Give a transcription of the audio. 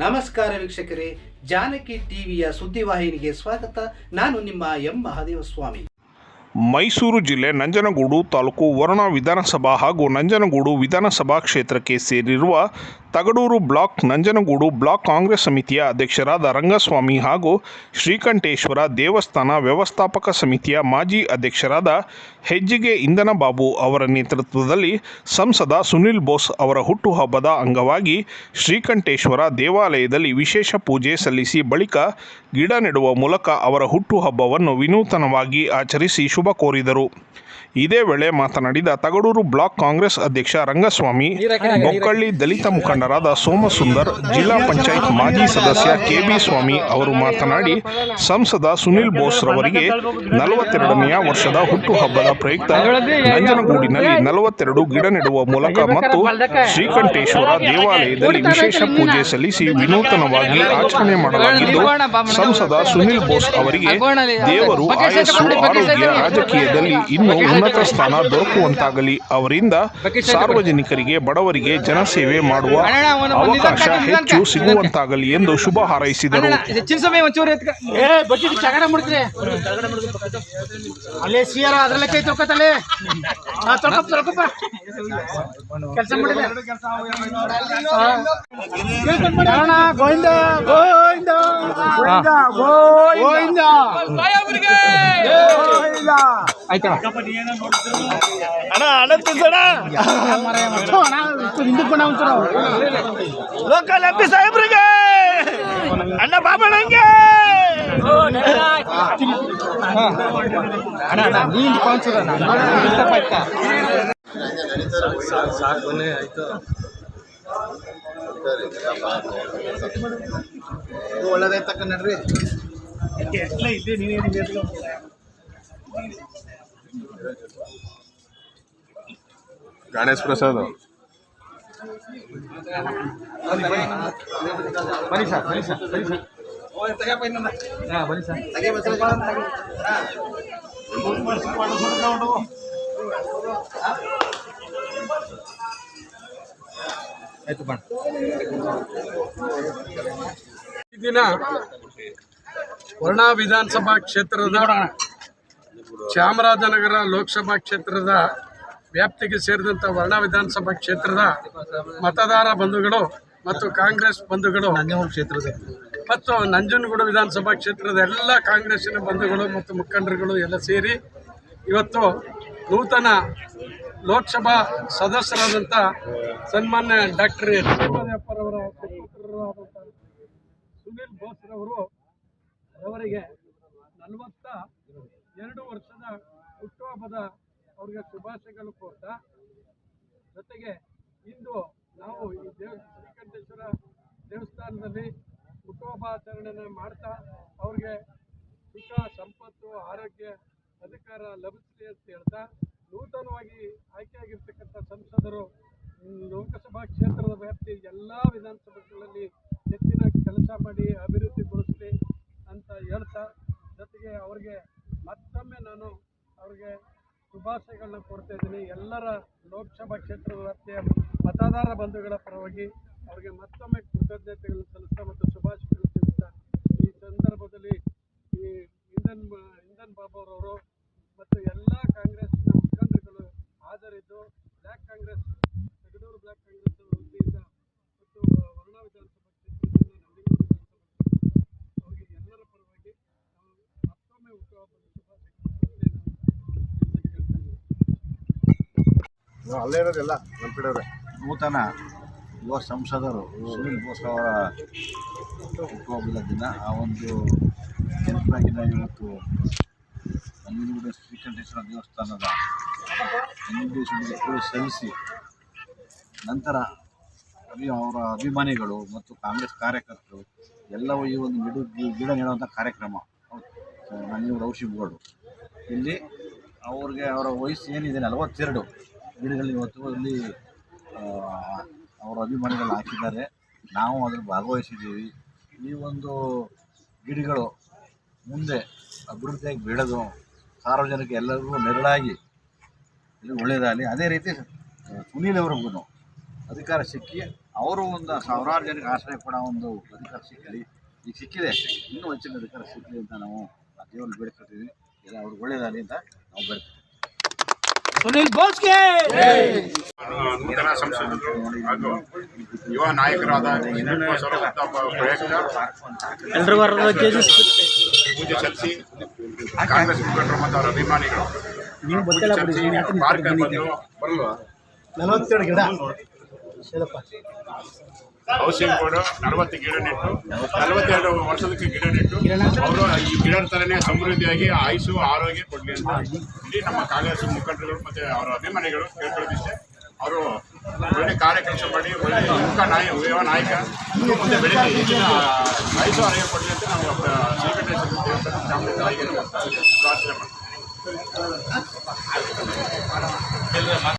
ನಮಸ್ಕಾರ ವೀಕ್ಷಕರೇ, ಜಾನಕಿ ಟಿವಿಯ ಸುದ್ದಿವಾಹಿನಿಗೆ ಸ್ವಾಗತ. ನಾನು ನಿಮ್ಮ ಎಂ. ಮಹಾದೇವ ಸ್ವಾಮಿ ಮೈಸೂರು ಜಿಲ್ಲೆ ನಂಜನಗೂಡು ತಾಲೂಕು ವರುಣ ವಿಧಾನಸಭಾ ಹಾಗೂ ನಂಜನಗೂಡು ವಿಧಾನಸಭಾ ಕ್ಷೇತ್ರಕ್ಕೆ ಸೇರಿರುವ Tagadur block Nanjangud block Congress ಸಮಿತಿಯ ಅಧ್ಯಕ್ಷರಾದ ರಂಗಸ್ವಾಮಿ ಹಾಗೂ ಶ್ರೀಕಂಠೇಶ್ವರ ದೇವಸ್ಥಾನ ವ್ಯವಸ್ಥಾಪಕ ಸಮಿತಿಯ ಮಾಜಿ ಅಧ್ಯಕ್ಷರಾದ ಹೆಜ್ಜಿಗೆ ಇಂಧನ ಬಾಬು ಅವರ ನೇತೃತ್ವದಲ್ಲಿ ಸಂಸದ ಸುನಿಲ್ ಬೋಸ್ ಅವರ ಹುಟ್ಟುಹಬ್ಬದ ಅಂಗವಾಗಿ ಶ್ರೀಕಂಠೇಶ್ವರ ದೇವಾಲಯದಲ್ಲಿ ವಿಶೇಷ ಪೂಜೆ ಸಲ್ಲಿಸಿ ಬಳಿಕ ಗಿಡ ನೆಡುವ ಮೂಲಕ ಅವರ ಹುಟ್ಟುಹಬ್ಬವನ್ನು ವಿನೂತನವಾಗಿ ಆಚರಿಸಿ ಶುಭ ಕೋರಿದರು. ಇದೇ ವೇಳೆ ಮಾತನಾಡಿದ ತಗಡೂರು ಬ್ಲಾಕ್ ಕಾಂಗ್ರೆಸ್ ಅಧ್ಯಕ್ಷ ರಂಗಸ್ವಾಮಿ ಬೊಕ್ಕಳ್ಳಿ ದಲಿತ ಮುಖಂಡರಾದ ಸೋಮಸುಂದರ್ ಜಿಲ್ಲಾ ಪಂಚಾಯತ್ ಮಾಜಿ ಸದಸ್ಯ ಕೆಬಿ ಸ್ವಾಮಿ ಅವರು ಮಾತನಾಡಿ ಸಂಸದ ಸುನಿಲ್ ಬೋಸ್ ರವರಿಗೆ ನಲವತ್ತೆರಡನೆಯ ವರ್ಷದ ಹುಟ್ಟುಹಬ್ಬದ ಪ್ರಯುಕ್ತ ನಂಜನಗೂಡಿನಲ್ಲಿ ನಲವತ್ತೆರಡು ಗಿಡ ನೆಡುವ ಮೂಲಕ ಮತ್ತು ಶ್ರೀಕಂಠೇಶ್ವರ ದೇವಾಲಯದಲ್ಲಿ ವಿಶೇಷ ಪೂಜೆ ಸಲ್ಲಿಸಿ ವಿನೂತನವಾಗಿ ಆಚರಣೆ ಮಾಡಲಾಗಿದ್ದು ಸಂಸದ ಸುನಿಲ್ ಬೋಸ್ ಅವರಿಗೆ ದೇವರು ಆಯಸ್ಸು ಆರೋಗ್ಯ ರಾಜಕೀಯದಲ್ಲಿ ಇನ್ನೂ ಉನ್ನತ ಸ್ಥಾನ ದೊರಕುವಂತಾಗಲಿ. ಅವರಿಂದ ಸಾರ್ವಜನಿಕರಿಗೆ ಬಡವರಿಗೆ ಜನಸೇವೆ ಮಾಡುವ ಅವಕಾಶ ಹೆಚ್ಚು ಸಿಗುವಂತಾಗಲಿ ಎಂದು ಶುಭ ಹಾರೈಸಿದರು. ಗೋವಿಂದ ಗೋವಿಂದ ಗೋವಿಂದ ಗೋವಿಂದ ಗೋವಿಂದ ಆಯ್ತಣ್ಣ ಅಣ್ಣ ಅಣ್ಣ ತಿನ್ಸಣ ಅಣ್ಣ ಹಿಂದಕ್ಕೆ ಬಣ್ಣ ಒಂಚೂರು ಲೋಕಲ್ ಎಂ ಪಿ ಸಾಹೇಬ್ರಿಗೆ ಅಣ್ಣ ಬಾಬಣ್ಣಂಗೆ ಅಣ್ಣ ಅಣ್ಣ ನೀನ್ ಒಂಚೂರು ಅಣ್ಣ ಆಯ್ತಾ ಒಳ್ಳೇದಾಯ್ತಕ್ಕ ನಡ್ರಿ ಗಣೇಶ್ ಪ್ರಸಾದ್ ಬನ್ನಿ ಸರ್ ಬನ್ನಿ ಸರ್ ಬನ್ನಿ ಸರ್ ಹಾಂ ಬನ್ನಿ ಸರ್ ಆಯ್ತು ಬಣ್ಣ ಈ ದಿನ ವರ್ಣಾ ವಿಧಾನಸಭಾ ಕ್ಷೇತ್ರದ ಚಾಮರಾಜನಗರ ಲೋಕಸಭಾ ಕ್ಷೇತ್ರದ ವ್ಯಾಪ್ತಿಗೆ ಸೇರಿದಂಥ ವರ್ಣ ವಿಧಾನಸಭಾ ಕ್ಷೇತ್ರದ ಮತದಾರ ಬಂಧುಗಳು ಮತ್ತು ಕಾಂಗ್ರೆಸ್ ಬಂಧುಗಳು ಕ್ಷೇತ್ರದ ಮತ್ತು ನಂಜನಗೂಡು ವಿಧಾನಸಭಾ ಕ್ಷೇತ್ರದ ಎಲ್ಲ ಕಾಂಗ್ರೆಸ್ಸಿನ ಬಂಧುಗಳು ಮತ್ತು ಮುಖಂಡರುಗಳು ಎಲ್ಲ ಸೇರಿ ಇವತ್ತು ನೂತನ ಲೋಕಸಭಾ ಸದಸ್ಯರಾದಂಥ ಸನ್ಮಾನ್ಯ ಡಾಕ್ಟರ್ ಎಚ್ ಸುನೀಲ್ ಸುನಿಲ್ ಬೋಸ್ರವರು ಅವರಿಗೆ ನಲವತ್ತ ವರ್ಷದ ಹುಟ್ಟುಹಬ್ಬದ ಅವ್ರಿಗೆ ಶುಭಾಶಯಗಳು ಕೋರ್ತಾ ಜೊತೆಗೆ ಇಂದು ನಾವು ಈ ದೇವ, ಶ್ರೀಕಂಠೇಶ್ವರ ದೇವಸ್ಥಾನದಲ್ಲಿ ಹುಟ್ಟುಹಬ್ಬಾಚರಣೆನ ಮಾಡ್ತಾ ಅವ್ರಿಗೆ ಸುಖ, ಸಂಪತ್ತು, ಆರೋಗ್ಯ, ಅಧಿಕಾರ ಲಭಿಸಲಿ ಅಂತ ಹೇಳ್ತಾ ನೂತನವಾಗಿ ಆಯ್ಕೆಯಾಗಿರ್ತಕ್ಕಂಥ ಸಂಸದರು ಲೋಕಸಭಾ ಕ್ಷೇತ್ರದ ವ್ಯಾಪ್ತಿ ಎಲ್ಲ ವಿಧಾನಸಭೆಗಳಲ್ಲಿ ಹೆಚ್ಚಿನ ಕೆಲಸ ಮಾಡಿ ಅಭಿವೃದ್ಧಿಗೊಳಿಸಲಿ ಅಂತ ಹೇಳ್ತಾ ಜೊತೆಗೆ ಅವ್ರಿಗೆ ಮತ್ತೊಮ್ಮೆ ನಾನು ಅವ್ರಿಗೆ ಶುಭಾಶಯಗಳನ್ನ ಕೊಡ್ತಾ ಇದ್ದೀನಿ. ಎಲ್ಲರ ಲೋಕಸಭಾ ಕ್ಷೇತ್ರದ ವ್ಯಾಪ್ತಿಯ ಮತದಾರ ಬಂಧುಗಳ ಪರವಾಗಿ ಅವ್ರಿಗೆ ಮತ್ತೊಮ್ಮೆ ಕೃತಜ್ಞತೆಗಳನ್ನು ಸಲ್ಲಿಸ್ತಾ ಮತ್ತು ಶುಭಾಶಯಗಳನ್ನು ತಿಳಿಸ್ತಾ ಈ ಸಂದರ್ಭದಲ್ಲಿ ಈ ಇಂಧನ್ ಇಂಧನ್ ಬಾಬುರವರು ಮತ್ತು ಎಲ್ಲ ಕಾಂಗ್ರೆಸ್ನ ಮುಖಂಡರುಗಳು ಹಾಜರಿದ್ದು block Congress, Bengaluru block Congress ವತಿಯಿಂದ ಮತ್ತು ವರ್ಣ ವಿಧಾನಸಭಾ ಕ್ಷೇತ್ರದಿಂದ ಕ್ಷೇತ್ರ ಅವರಿಗೆ ಎಲ್ಲರ ಪರವಾಗಿ ಮತ್ತೊಮ್ಮೆ ಹುಟ್ಟುಹಬ್ಬದ ಅಲ್ಲೇ ಇರೋದಿಲ್ಲ ನಮ್ಮ ಕಡೆಯವ್ರೆ. ನೂತನ ಯುವ ಸಂಸದರು ಸುನಿಲ್ ಬೋಸ್ ಅವರ ಹುಟ್ಟುಹಬ್ಬದ ದಿನ, ಆ ಒಂದು ನೆನಪಿನಾಗಿ ನಾವು ಇವತ್ತು ನಂಜನಗೂಡು ಶ್ರೀಕಂಠೇಶ್ವರ ದೇವಸ್ಥಾನದ ನಂಜನಗೂಡು ಸಲ್ಲಿಸಿ ನಂತರ ಅಭಿ, ಅವರ ಅಭಿಮಾನಿಗಳು ಮತ್ತು ಕಾಂಗ್ರೆಸ್ ಕಾರ್ಯಕರ್ತರು ಎಲ್ಲವೂ ಈ ಒಂದು ಗಿಡ ಗಿಡ ನೆಡುವಂಥ ಕಾರ್ಯಕ್ರಮ. ನಂಜನಗೂಡು ಔಷಧಿ ಬೋರ್ಡು ಇಲ್ಲಿ ಅವ್ರಿಗೆ ಅವರ ವಯಸ್ಸು ಏನಿದೆ, ನಲವತ್ತೆರಡು. ಗಿಡಗಳನ್ನ ಇವತ್ತು ಇಲ್ಲಿ ಆ, ಅವರ ಅಭಿಮಾನಿಗಳು ಹಾಕಿದ್ದಾರೆ. ನಾವು ಅದ್ರಲ್ಲಿ ಭಾಗವಹಿಸಿದ್ದೀವಿ. ಈ ಒಂದು ಗಿಡಗಳು ಮುಂದೆ ಅಭಿವೃದ್ಧಿಯಾಗಿ ಬೆಳೆದು ಸಾರ್ವಜನಿಕ ಎಲ್ಲರಿಗೂ ನೆರಳಾಗಿ ಇದು ಒಳ್ಳೆಯದಾಗಲಿ. ಅದೇ ರೀತಿ ಸುನೀಲ್ ಅವ್ರಿಗೂ ಅಧಿಕಾರ ಸಿಕ್ಕಿ ಅವರು ಒಂದು ಸಾವಿರಾರು ಜನಕ್ಕೆ ಆಶ್ರಯ ಕೊಡೋ ಒಂದು ಅಧಿಕಾರ ಸಿಕ್ಕಲಿ. ಈಗ ಸಿಕ್ಕಿದೆ. ಇನ್ನೂ ಹೆಚ್ಚಿನ ಅಧಿಕಾರ ಸಿಕ್ಕಲಿ ಅಂತ ನಾವು ಆ ದೇವ್ರಲ್ಲಿ ಬೇಡ್ಕೊತೀವಿ ಎಲ್ಲ ಅವ್ರಿಗೆ ಒಳ್ಳೆಯದಾಗಲಿ ಅಂತ ನಾವು ಬೇಡ್ತೀವಿ ಸುನಿಲ್ ಬೋಸ್ಗೆ! ನೂತನ ಸಂಸದರು ಹಾಗೂ ಯುವ ನಾಯಕರಾದ ಪೂಜೆ ಸಲ್ಲಿಸಿ ಕಾಂಗ್ರೆಸ್ ಮುಖಂಡರು ಮತ್ತು ಅವರ ಅಭಿಮಾನಿಗಳು. ಪೂಜೆ ಸಲ್ಲಿಸಿ ಪಾರ್ಕ್ ಬಂದು ನಲವತ್ತೆರಡು ಗಿಡ. ಹೌಸಿಂಗ್ ಬೋರ್ಡ್ ನಲವತ್ತು ಗಿಡ ನೆಟ್ಟು, ನಲವತ್ತೆರಡು ವರ್ಷದಕ್ಕೆ ಗಿಡ ನೆಟ್ಟು, ಅವರು ಈ ಗಿಡ ಥರನೇ ಸಮೃದ್ಧಿಯಾಗಿ ಆಯುಸು, ಆರೋಗ್ಯ ಕೊಡಲಿ ಅಂತ ಇಡೀ ನಮ್ಮ ಕಾಂಗ್ರೆಸ್ ಮುಖಂಡರುಗಳು ಮತ್ತು ಅವರ ಅಭಿಮಾನಿಗಳು ಕೇಳ್ಕೊಳ್ಳೋದಿಷ್ಟೇ. ಅವರು ಒಳ್ಳೆ ಕಾರ್ಯ ಕೆಲಸ ಮಾಡಿ, ಒಳ್ಳೆ ಯುವಕ ನಾಯಕ ಯುವ ನಾಯಕ ಮುಂದೆ ಬೆಳಗ್ಗೆ ಹೆಚ್ಚಿನ ಆಯುಷು ಆರೋಗ್ಯ ಕೊಡಲಿ ಅಂತ ನಾವು ಶ್ರೀಕಂಠೇಶ್ವರ ಪ್ರಾರ್ಥನೆ ಮಾಡ್ತೀವಿ.